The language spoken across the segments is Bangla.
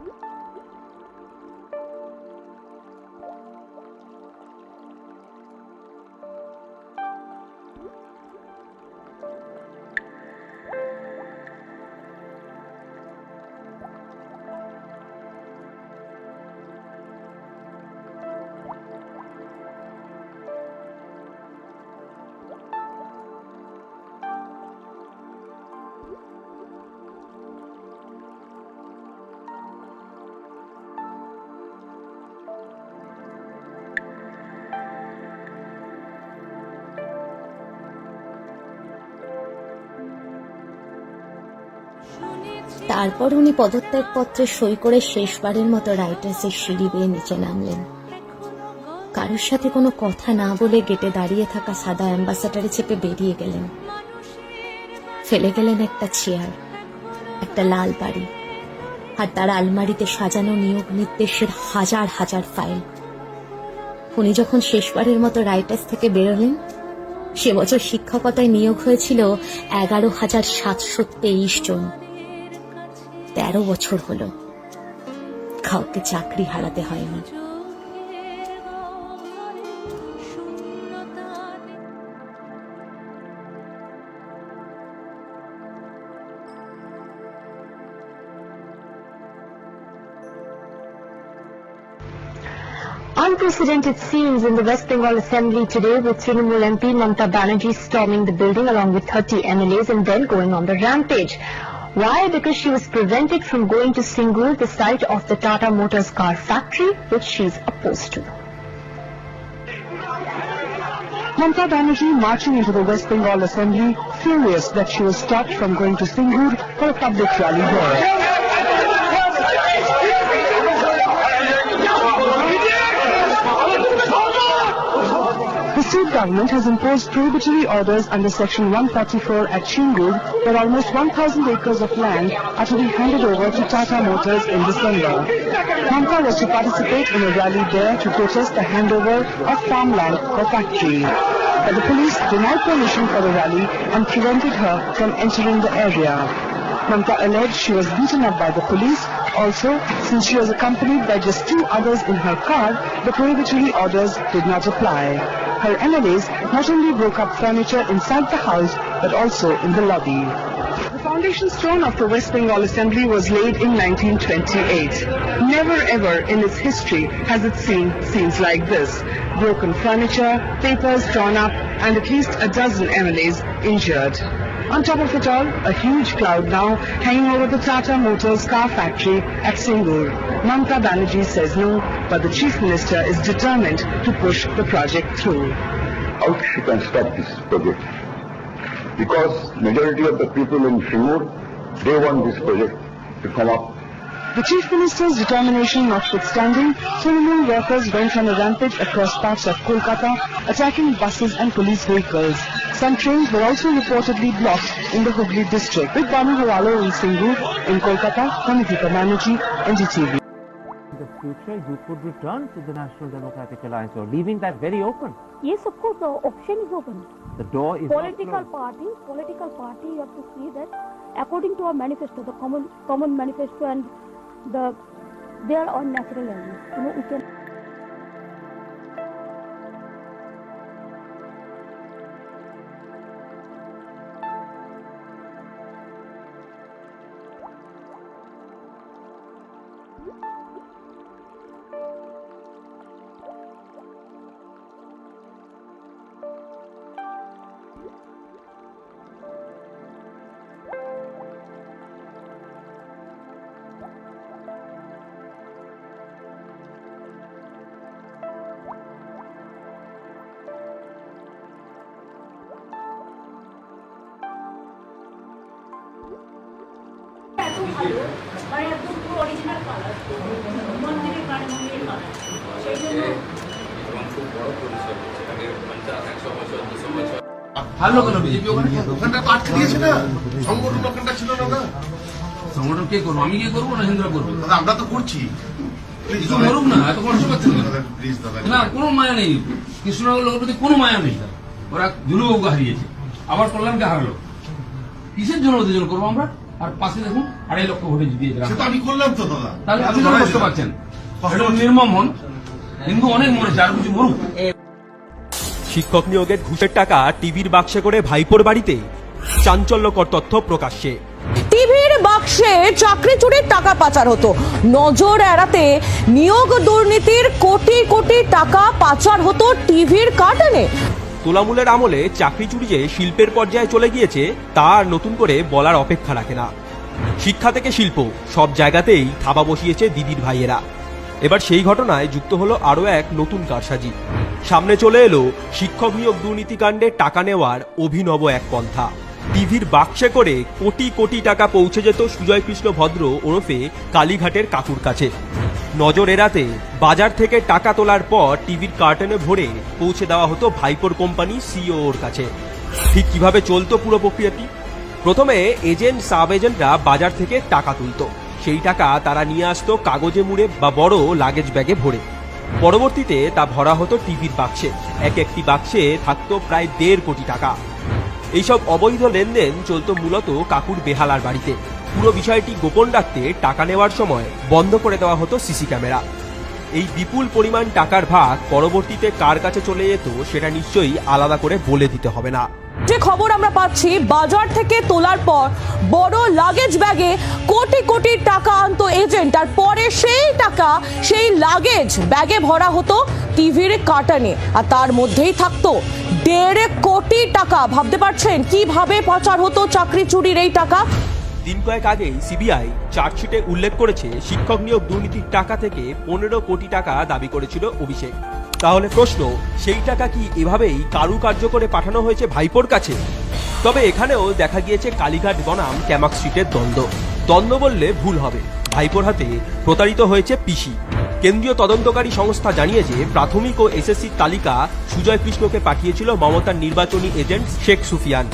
음? তারপর উনি পদত্যাগপত্রে সই করে শেষবারের মতো রাইটার্সের সিঁড়ি বেয়ে নিচে নামলেন। কারোর সাথে কোনো কথা না বলে গেটে দাঁড়িয়ে থাকা সাদা অ্যাম্বাসাডারে চেপে বেরিয়ে গেলেন। ফেলে গেলেন একটা চেয়ার, একটা লাল বাড়ি, আর তার আলমারিতে সাজানো নিয়োগ নির্দেশের হাজার হাজার ফাইল। উনি যখন শেষবারের মতো রাইটার্স থেকে বেরোলেন, সে বছর শিক্ষকতায় নিয়োগ হয়েছিল এগারো হাজার সাতশো তেইশ জন। তেরো বছর হলো কাউকে চাকরি হারাতে হয়নি Unprecedented scenes in the West Bengal Assembly today with Trinamool MP Mamta Banerjee storming the building along with 30 MLAs and then going on the rampage. Why? Because she was prevented from going to Singur, the site of the Tata Motors car factory, which she is opposed to. Mamata Banerjee marching into the West Bengal Assembly, furious that she was stopped from going to Singur for a public rally there. State government has imposed prohibitory orders under Section 144 at Shingur, where almost 1,000 acres of land are to be handed over to Tata Motors in December. Mamta was to participate in a rally there to protest the handover of farmland for factory. But the police denied permission for the rally and prevented her from entering the area. Mamta alleged she was beaten up by the police. Also, since she was accompanied by just two others in her car, the prohibitory orders did not apply. Her MLAs not only broke up furniture inside the house, but also in the lobby. The foundation stone of the West Bengal Assembly was laid in 1928. Never ever in its history has it seen scenes like this. Broken furniture, papers torn up, and at least a dozen MLAs injured. On top of it all, a huge cloud now hanging over the Tata Motors car factory at Singur. Mamta Banerjee says no, but the Chief Minister is determined to push the project through. how she can stop this project. Because majority of the people in Singur, they want this project to come up. The Chief Minister's determination notwithstanding, Trinamool workers went on a rampage across parts of Kolkata, attacking buses and police vehicles. Some trains were also reportedly blocked in the Hooghly district. With Banu Hawalo in Singur, in Kolkata, Kamitika Banerjee, NDTV. the future you could return to the National Democratic Alliance or leaving that very open. Yes, of course, the option is open. The door is not Political closed. party, political party, you have to see that according to our manifesto, the common common manifesto and the they are all natural elements. You know, we can হারলো কেন বিজেপি ওখানে ওখানটা আটকে দিয়েছে না? সংগঠন ওখানটা ছিল না না সংগঠন কে করব? আমি কি করব না হিন্দুরা করব? দাদা আমরা তো করছি। কিছু মরুক না এত কষ্ট পাচ্ছেন না কোনো মায়া নেই। কৃষ্ণনগর লোকের প্রতি কোনো মায়া নেই। ওরা দুলুবাবুকে হারিয়েছে। আবার কল্যাণকে হারলো। কিসের জন্য ওদের জন্য করব আমরা? আর পাশে দেখুন আড়াই লক্ষ ভোটে জিতিয়েছে সে তো আমি করলাম তো দাদা। তাহলে আপনি এত কেন লড়াই কষ্ট না। পাচ্ছেন কষ্ট এটা হচ্ছে। নির্মম হন। হিন্দু অনেক মরেছে আর কিছু মরুক। শিক্ষক নিয়োগের ঘুষের টাকা টিভির বাক্সে করে ভাইপোর বাড়িতে। চাঞ্চল্যকর তথ্য প্রকাশ্যে। টিভির বাক্সে চাকরি চুরির টাকা পাচার হতো। নজর এড়াতে নিয়োগ দুর্নীতির কোটি কোটি টাকা পাচার হতো টিভির কার্টনে। তোলামূলের আমলে চাকরি চুরি যে শিল্পের পর্যায়ে চলে গিয়েছে, তা আর নতুন করে বলার অপেক্ষা রাখে না। শিক্ষা থেকে শিল্প, সব জায়গাতেই থাবা বসিয়েছে দিদির ভাইয়েরা। এবার সেই ঘটনায় যুক্ত হলো আরও এক নতুন কারসাজি। সামনে চলে এলো শিক্ষক নিয়োগ দুর্নীতিকাণ্ডে টাকা নেওয়ার অভিনব এক পন্থা। টিভির বাক্সে করে কোটি কোটি টাকা পৌঁছে যেত সুজয় কৃষ্ণ ভদ্র ওরফে কালীঘাটের কাকুর কাছে। নজর এড়াতে বাজার থেকে টাকা তোলার পর টিভির কার্টনে ভরে পৌঁছে দেওয়া হতো ভাইপোর কোম্পানি সিওর কাছে। ঠিক কীভাবে চলতো পুরো প্রক্রিয়াটি? প্রথমে এজেন্ট সাব এজেন্টরা বাজার থেকে টাকা তুলতো। সেই টাকা তারা নিয়ে আসতো কাগজে মুড়ে বা বড় লাগেজ ব্যাগে ভরে। পরবর্তীতে তা ভরা হতো টিভির বাক্সে। এক একটি বাক্সে থাকতো প্রায় দেড় কোটি টাকা। এইসব অবৈধ লেনদেন চলতো মূলত কাকুর বেহালার বাড়িতে। পুরো বিষয়টি গোপন রাখতে টাকা নেওয়ার সময় বন্ধ করে দেওয়া হতো সিসি ক্যামেরা। এই বিপুল পরিমাণ টাকার ভাগ পরবর্তীতে কার কাছে চলে যেত সেটা নিশ্চয়ই আলাদা করে বলে দিতে হবে না। যে খবর আমরা পাচ্ছি, বাজার থেকে তোলার পর বড় লাগেজ ব্যাগে কোটি কোটি টাকা আনতো এজেন্ট আর পরে সেই টাকা, সেই লাগেজ ব্যাগে ভরা হতো টিভির কাটানে আর তার মধ্যেই থাকতো দেড় কোটি টাকা। ভাবতে পারছেন কীভাবে পাচার হতো চাকরি চুরির এই টাকা? দিন কয়েক আগেই সিবিআই চার্জশিটে উল্লেখ করেছে, শিক্ষক নিয়োগ দুর্নীতির টাকা থেকে পনেরো কোটি টাকা দাবি করেছিল অভিষেক। তাহলে প্রশ্ন, সেই টাকা কি এভাবেই কারুকার্য করে পাঠানো হয়েছে ভাইপোর কাছে? তবে এখানেও দেখা গিয়েছে কালীঘাট বনাম ক্যামাক স্ট্রিটের দ্বন্দ্ব। দ্বন্দ্ব বললে ভুল হবে। ভাইপোর হাতে প্রতারিত হয়েছে পিসি। কেন্দ্রীয় তদন্তকারী সংস্থা জানিয়েছে, প্রাথমিক ও এসএসসির তালিকা সুজয় কৃষ্ণকে পাঠিয়েছিল মমতার নির্বাচনী এজেন্ট শেখ সুফিয়ান।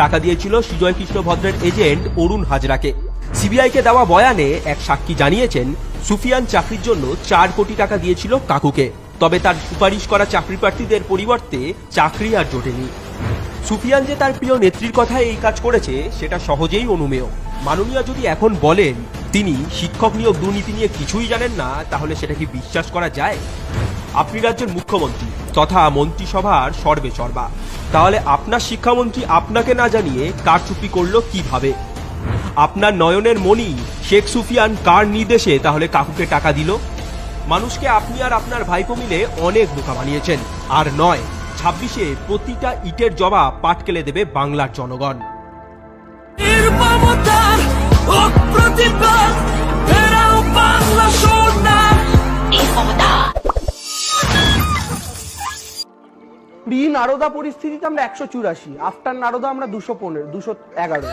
টাকা দিয়েছিল সুজয় কৃষ্ণ ভদ্রের এজেন্ট অরুণ হাজরাকে। সিবিআইকে দেওয়া বয়ানে এক সাক্ষী জানিয়েছেন, সুফিয়ান চাকরির জন্য চার কোটি টাকা দিয়েছিল কাকুকে। তবে তার সুপারিশ করা চাকরি প্রার্থীদের পরিবর্তে চাকরি আর জোটেনি। সুফিয়ান যে তার প্রিয় নেত্রীর কথায় এই কাজ করেছে, সেটা সহজেই অনুমেয়। মাননীয় যদি এখন বলেন তিনি শিক্ষক নিয়োগ দুর্নীতি নিয়ে কিছুই জানেন না, তাহলে সেটা কি বিশ্বাস করা যায়? আপনি রাজ্যের মুখ্যমন্ত্রী তথা মন্ত্রিসভার সর্বে সর্বা। তাহলে আপনার শিক্ষামন্ত্রী আপনাকে না জানিয়ে কারচুপি করল কীভাবে? আপনার নয়নের মণি শেখ সুফিয়ান কার নির্দেশে তাহলে কাকুকে টাকা দিল? মানুষকে আপনি আর আপনার ভাইপো মিলে অনেক বোকা বানিয়েছেন। আর নয়, ছাব্বিশে প্রতিটা ইটের জবাব পাটকেলে দেবে বাংলার জনগণ। প্রি নারদা পরিস্থিতিতে আমরা একশো চুরাশি আফটার নারদা আমরা দুশো পনেরো দুশো এগারো।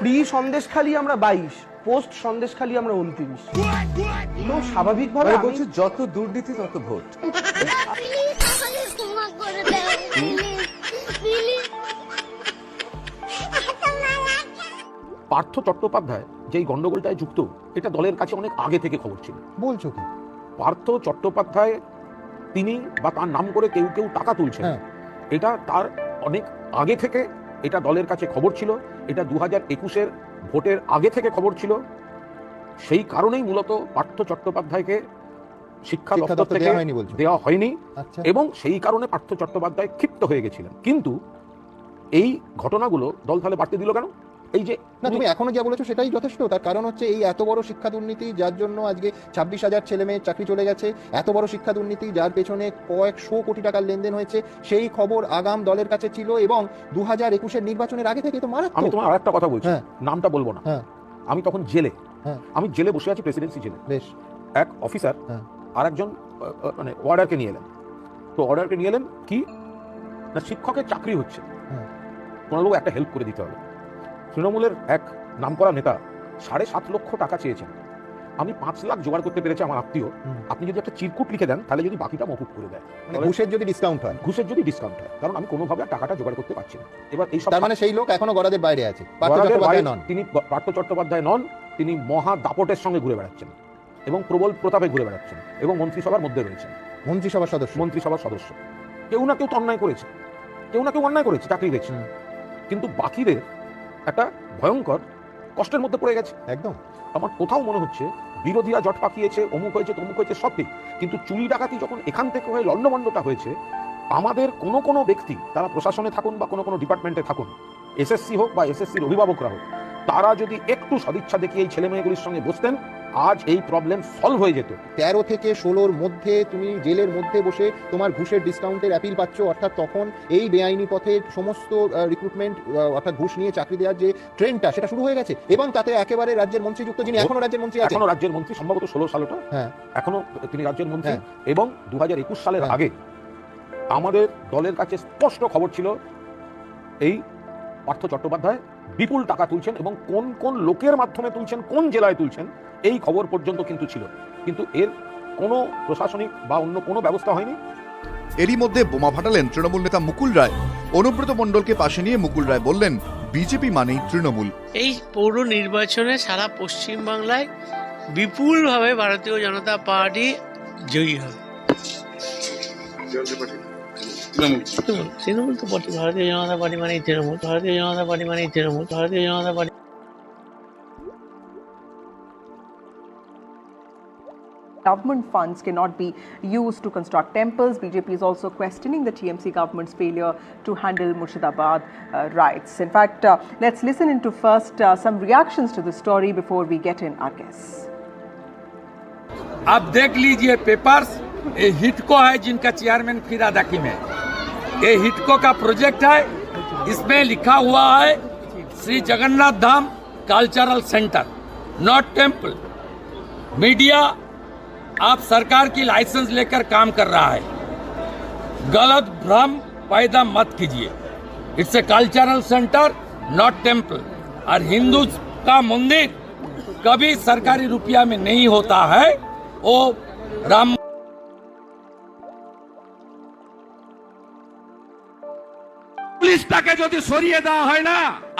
প্রি সন্দেশখালি আমরা বাইশ পোস্ট সন্দেশখালি আমরা উনত্রিশ। তো স্বাভাবিকভাবে বলছি যত দুর্নীতি তত ভোট। পার্থ চট্টোপাধ্যায় যেই গন্ডগোলটায় যুক্ত এটা দলের কাছে অনেক আগে থেকে খবর ছিল। বলছো কি? পার্থ চট্টোপাধ্যায় তিনি বা তার নাম করে কেউ কেউ টাকা তুলছেন। হ্যাঁ। এটা তার অনেক আগে থেকে এটা দলের কাছে খবর ছিল। এটা দু হাজার একুশের ভোটের আগে থেকে খবর ছিল। সেই কারণেই মূলত পার্থ চট্টোপাধ্যায়কে শিক্ষা দপ্তর থেকে দেওয়া হয়নি বলছো? দেওয়া হয়নি আচ্ছা। এবং সেই কারণে পার্থ চট্টোপাধ্যায় ক্ষিপ্ত হয়ে গেছিলেন। কিন্তু এই ঘটনাগুলো দল তাহলে বাড়তে দিল কেন? এই যে না তুমি এখনও যা বলেছ সেটাই যথেষ্ট তার কারণ হচ্ছে এই এত বড় শিক্ষা দুর্নীতি যার জন্য আজকে ছাব্বিশ হাজার ছেলে মেয়ের চাকরি চলে গেছে এত বড় শিক্ষা দুর্নীতি যার পেছনে কয়েকশো কোটি টাকার লেনদেন হয়েছে সেই খবর আগাম দলের কাছে ছিল এবং দু হাজার একুশের নির্বাচনের আগে থেকে তো আমি মারাত্মক তোমার আরেকটা কথা বলছি হ্যাঁ। নামটা বলব না হ্যাঁ। আমি তখন জেলে হ্যাঁ। আমি জেলে বসে আছি প্রেসিডেন্সি জেলে বেশ এক অফিসার। আর একজন মানে অর্ডারকে নিয়ে এলেন তো অর্ডারকে নিয়ে এলেন কি না শিক্ষকের চাকরি হচ্ছে। কোনোবাবু একটা হেল্প করে দিতে হবে তৃণমূলের এক নামকরা নেতা সাড়ে সাত লক্ষ টাকা চেয়েছেন। আমি পাঁচ লাখ জোগাড় করতে পেরেছি আমার আত্মীয়। আপনি যদি একটা চিরকুট লিখে দেন তাহলে যদি বাকিটা মকুব করে দেয়। মানে ঘুষের যদি ডিসকাউন্ট হয়। ঘুষের যদি ডিসকাউন্ট হয় কারণ আমি কোনোভাবে টাকাটা জোগাড় করতে পারছি না। এবার এই সব তার মানে সেই লোক এখনও গড়াদের বাইরে আছে। নন। তিনি পার্থ চট্টোপাধ্যায় নন তিনি মহা দাপটের সঙ্গে ঘুরে বেড়াচ্ছেন এবং প্রবল প্রতাপে ঘুরে বেড়াচ্ছেন এবং মন্ত্রিসভার মধ্যে রয়েছেন। মন্ত্রিসভার সদস্য। মন্ত্রিসভার সদস্য। কেউ না কেউ তো অন্যায় করেছে। কেউ না কেউ অন্যায় করেছে চাকরি হুম। কিন্তু বাকিদের একটা ভয়ঙ্কর কষ্টের মধ্যে পড়ে গেছে। একদম। আমার কোথাও মনে হচ্ছে বিরোধীরা জট পাকিয়েছে অমুক হয়েছে তমুক হয়েছে সব ঠিক কিন্তু চুরি ডাকাতি যখন এখান থেকে হয়ে লণ্ডমণ্ডটা হয়েছে আমাদের কোনো কোনো ব্যক্তি তারা প্রশাসনে থাকুন বা কোনো কোনো ডিপার্টমেন্টে থাকুন এসএসসি হোক বা এসএসসির অভিভাবকরা হোক তারা যদি একটু সদিচ্ছা দেখিয়ে এই ছেলে মেয়েগুলির সঙ্গে বসতেন আজ এই প্রবলেম সলভ হয়ে যেত তেরো থেকে ষোলোর মধ্যে তুমি জেলের মধ্যে বসে তোমার ঘুষের ডিসকাউন্টের অ্যাপিল পাচ্ছ অর্থাৎ তখন এই বেআইনি পথে সমস্ত রিক্রুটমেন্ট অর্থাৎ ঘুষ নিয়ে চাকরি দেওয়ার যে ট্রেন্ডটা সেটা শুরু হয়ে গেছে এবং তাতে একেবারে রাজ্যের মন্ত্রীযুক্ত যিনি এখনও রাজ্যের মন্ত্রী এখনও রাজ্যের মন্ত্রী সম্ভবত ষোলো সালটা হ্যাঁ। এখনও তিনি রাজ্যের মন্ত্রী হ্যাঁ। এবং দু হাজার একুশ সালের হ্যাঁ। আগে আমাদের দলের কাছে স্পষ্ট খবর ছিল এই পার্থ চট্টোপাধ্যায় বিপুল টাকা তুলছেন এবং কোন কোন লোকের মাধ্যমে তুলছেন কোন জেলায় তুলছেন এই খবর পর্যন্ত কিন্তু ছিল। কিন্তু এর কোনো প্রশাসনিক বা অন্য কোনো ব্যবস্থা হয়নি। এরই মধ্যে বোমা ফাটালেন তৃণমূল নেতা মুকুল রায়। অনুব্রত মণ্ডলকে পাশে নিয়ে মুকুল রায় বললেন বিজেপি মানেই তৃণমূল। এই পৌর নির্বাচনে সারা পশ্চিম বাংলায় বিপুলভাবে ভারতীয় জনতা পার্টি জয়ী হবে। तृणमूल तृणमूल तो पार्टी भारतीय जनता पार्टी माने तृणमूल भारतीय जनता पार्टी माने Trinamool Bharatiya Janata party government funds cannot be used to construct temples. BJP is also questioning the TMC government's failure to handle Murshidabad uh, riots. In fact, uh, let's listen into first uh, some reactions to the story before we get in our guests. आप देख लीजिए पेपर्स हिटको है जिनका चेयरमैन फिर अदाकी में ये हिटको का प्रोजेक्ट है। इसमें लिखा हुआ है, Shri Jagannath Dham cultural centre, not temple media, आप सरकार की लाइसेंस लेकर काम कर रहा है। गलत, भ्रम, पैदा मत कीजिए। It's a cultural centre, not temple और हिंदू का मंदिर कभी सरकारी रुपया में नहीं होता है। वो राम পুলিশটাকে যদি সরিয়ে দেওয়া হয় না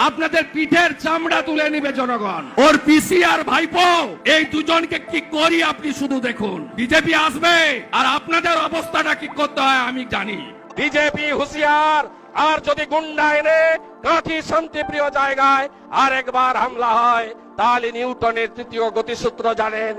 আপনাদের পিঠের চামড়া তুলে নিবে জনগণ। ওর পিসি আর ভাইপো। এই দুজনকে কি করি আপনি শুধু দেখুন। বিজেপি আসবে আর আপনাদের অবস্থাটা কি করতে হয় আমি জানি। বিজেপি হুঁশিয়ার আর যদি গুন্ডা এনে কাঠি শান্তিপ্রিয় জায়গায় আর একবার হামলা হয় তাহলে নিউটনের তৃতীয় গতিসূত্র জানেন।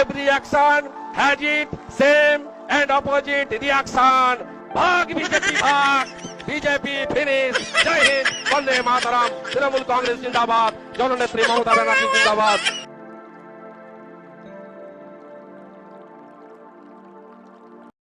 Every action has it same and opposite reaction ভাগ বিজেপি ভাগ। বিজেপি ফিনিশ জয় হিন্দ বন্দে মাতারাম তৃণমূল কংগ্রেস জিন্দাবাদ জননেত্রী মমতা ব্যানার্জি জিন্দাবাদ।